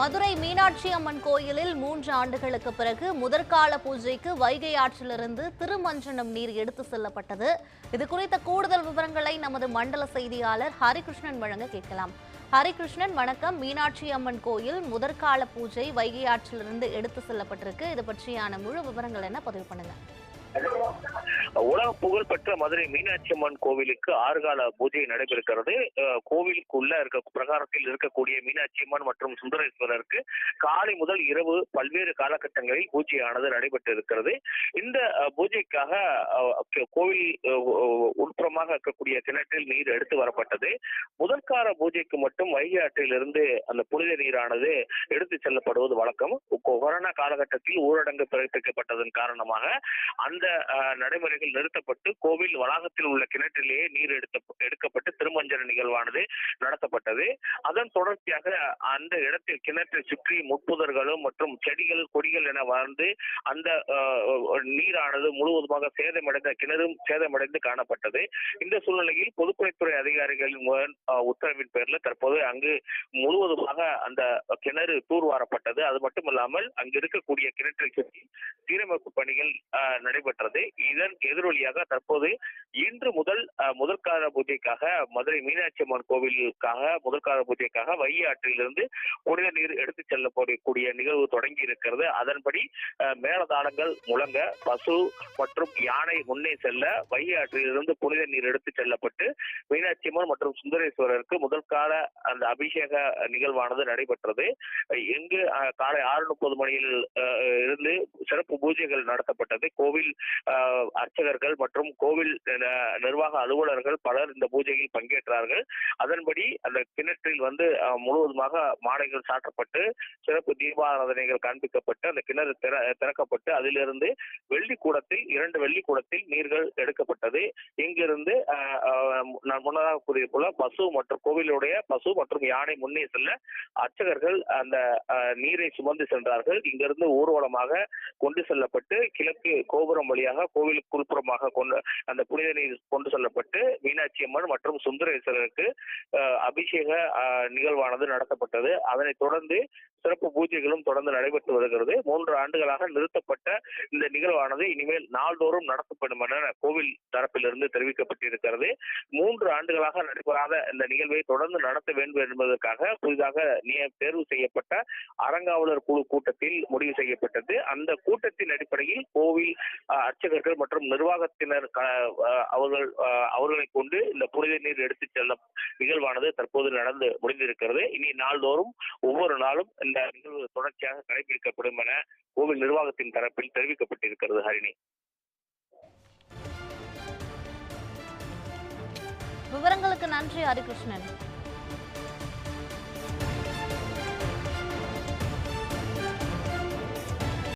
மதுரை மீனாட்சி அம்மன் கோயிலில் மூன்று ஆண்டுகளுக்கு பிறகு முதற்கால பூஜைக்கு வைகை ஆற்றிலிருந்து திருமஞ்சனம் நீர் எடுத்து செல்லப்பட்டது. இது குறித்த கூடுதல் விவரங்களை நமது மண்டல செய்தியாளர் ஹரிகிருஷ்ணன் வழங்க கேட்கலாம். ஹரிகிருஷ்ணன் வணக்கம். மீனாட்சி அம்மன் கோயில் முதற்கால பூஜை வைகை ஆற்றிலிருந்து எடுத்து செல்லப்பட்டிருக்கு. இது பற்றியான முழு விவரங்கள் என்ன? பதிவு பண்ணுங்க. உலக புகழ்பெற்ற மதுரை மீனாட்சி அம்மன் கோவிலுக்கு ஆறுகால பூஜை நடைபெறுகிறது. கோவிலுக்குள்ள இருக்க பிரகாரத்தில் இருக்கக்கூடிய மீனாட்சி அம்மன் மற்றும் சுந்தரேஸ்வரருக்கு காலை முதல் இரவு பல்வேறு காலகட்டங்களில் பூஜையானது நடைபெற்று இருக்கிறது இந்த பூஜைக்காக கோவில் உட்புறமாக இருக்கக்கூடிய கிணற்றில் நீர் எடுத்து வரப்பட்டது. முதற்கால பூஜைக்கு மட்டும் வைகை ஆற்றிலிருந்து அந்த புனித நீரானது எடுத்து செல்லப்படுவது வழக்கம். கொரோனா காலகட்டத்தில் ஊரடங்கு பிறப்பிக்கப்பட்டதன் காரணமாக அந்த அந்த நடைமுறைகள் நிறுத்தப்பட்டு கோவில் வளாகத்தில் உள்ள கிணற்றிலேயே நீர் எடுத்த எடுக்கப்பட்டு திருமஞ்சன நிகழ்வானது நடத்தப்பட்டது. அதன் தொடர்ச்சியாக அந்த இடத்தில் கிணற்றை சுற்றி முட்புதர்களும் மற்றும் செடிகள் கொடிகள் என வளர்ந்து அந்த நீரானது முழுவதுமாக சேதமடைந்த கிணறும் சேதமடைந்து காணப்பட்டது. இந்த சூழ்நிலையில் பொதுப்பணித்துறை அதிகாரிகளின் உத்தரவின் பேரில் தற்போது அங்கு முழுவதுமாக அந்த கிணறு தூர்வாரப்பட்டது. அது மட்டுமல்லாமல் அங்கு இருக்கக்கூடிய கிணற்றை சுற்றி சீரமைப்பு பணிகள் அஹ், நடைபெற்றது இதன் எதிரொலியாக தற்போது இன்று முதல் முதற்கால பூஜைக்காக மதுரை மீனாட்சி அம்மன் கோவிலுக்காக முதற்கால பூஜைக்காக வைகை ஆற்றிலிருந்து புனித நீர் எடுத்துச் செல்லக்கூடிய நிகழ்வு தொடங்கி இருக்கிறது. அதன்படி மேலதாளங்கள் முழங்க பசு மற்றும் யானை முன்னே செல்ல வைகை ஆற்றிலிருந்து புனித நீர் எடுத்துச் செல்லப்பட்டு மீனாட்சி அம்மன் மற்றும் சுந்தரேஸ்வரருக்கு முதற்கால அந்த அபிஷேக நிகழ்வானது நடைபெற்றது. இங்கு காலை ஆறு முப்பது மணியில் இருந்து சிறப்பு பூஜைகள் நடத்தப்பட்டது. கோவில் அர்ச்சகர்கள் மற்றும் கோவில் நிர்வாக அலுவலர்கள் பலர் இந்த பூஜையில் பங்கேற்றார்கள். அதன்படி அந்த கிணற்றில் வந்து முழுவதுமாக மாலைகள் சாற்றப்பட்டு சிறப்பு தீபாராதனைகள் காண்பிக்கப்பட்டு அந்த கிணறு திற- திறக்கப்பட்டு அதிலிருந்து வெள்ளி கூடத்தில் இரண்டு வெள்ளி கூடத்தில் நீர்கள் எடுக்கப்பட்டது. இங்கிருந்து நான் முன்னதாக கூறிய போல பசு மற்றும் கோவிலுடைய பசு மற்றும் யானை முன்னே செல்ல அர்ச்சகர்கள் அந்த நீரை சுமந்து சென்றார்கள். இங்கிருந்து ஊர்வலமாக கொண்டு செல்லப்பட்டு கிழக்கு கோபுரம் வழியாக கோவிலுக்கு உள்புறமாக கொண்டு அந்த புனித நீர் கொண்டு செல்லப்பட்டு மீனாட்சி அம்மன் மற்றும் சுந்தரேஸ்வரருக்கு அபிஷேக நிகழ்வானது நடத்தப்பட்டது. அதனைத் தொடர்ந்து சிறப்பு பூஜைகளும் தொடர்ந்து நடைபெற்று வருகிறது. மூன்று ஆண்டுகளாக நிறுத்தப்பட்ட இந்த நிகழ்வானது இனிமேல் நாள்தோறும் நடத்தப்படும் என கோவில் தரப்பிலிருந்து தெரிவிக்கப்பட்டிருக்கிறது. மூன்று ஆண்டுகளாக நடைபெறாத இந்த நிகழ்வை தொடர்ந்து நடத்த வேண்டும் என்பதற்காக புதிதாக தேர்வு செய்யப்பட்ட அறங்காவலர் குழு கூட்டத்தில் முடிவு செய்யப்பட்டது. அந்த கூட்டத்தின் அடிப்படையில் கோவில் அர்ச்சகர்கள் மற்றும் நிர்வாகத்தினர் அவர்கள் அவர்களை கொண்டு இந்த புனித நீர் எடுத்துச் செல்ல நிகழ்வானது தற்போது நடந்து முடிந்திருக்கிறது. இனி நாள்தோறும் ஒவ்வொரு நாளும் இந்த நிகழ்வு தொடர்ச்சியாக கடைபிடிக்கப்படும் என கோவில் நிர்வாகத்தின் தரப்பில் தெரிவிக்கப்பட்டிருக்கிறது ஹரிணி. விவரங்களுக்கு நன்றி ஹரிகிருஷ்ணன்.